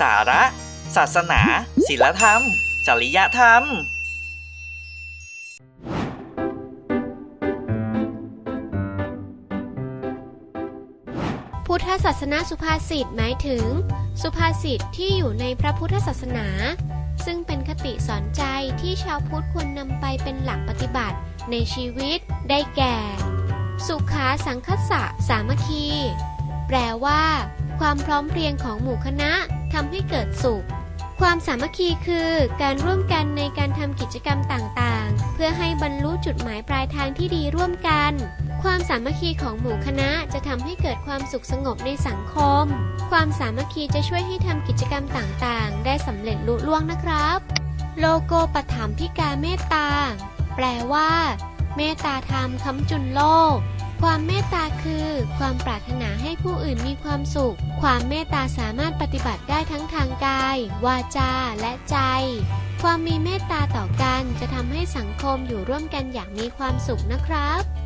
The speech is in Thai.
สาระ ศาสนาศิลธรรม จริยธรรม พุทธศาสนาสุภาษิตหมายถึง สุภาษิตที่อยู่ในพระพุทธศาสนา ซึ่งเป็นคติสอนใจที่ชาวพุทธควรนำไปเป็นหลักปฏิบัติในชีวิต ได้แก่ สุขาสังคสะสามัคคี แปลว่า ความพร้อมเพรียงของหมู่คณะ ทำให้เกิดสุข ความสามัคคีคือการร่วมกันในการทำกิจกรรมต่างๆ เพื่อให้บรรลุจุดหมายปลายทางที่ดีร่วมกัน ความสามัคคีของหมู่คณะจะทำให้เกิดความสุขสงบในสังคม ความสามัคคีจะช่วยให้ทำกิจกรรมต่างๆ ได้สำเร็จลุล่วงนะครับ โลโกปถัมพิกาเมตตา แปลว่า เมตตาธรรมค้ำจุนโลก ความเมตตาคือ ความปรารถนาให้ผู้อื่นมีความสุข ความเมตตาสามารถปฏิบัติได้ทั้งทางกาย วาจา และใจ ความมีเมตตาต่อกันจะทำให้สังคมอยู่ร่วมกันอย่างมีความสุขนะครับ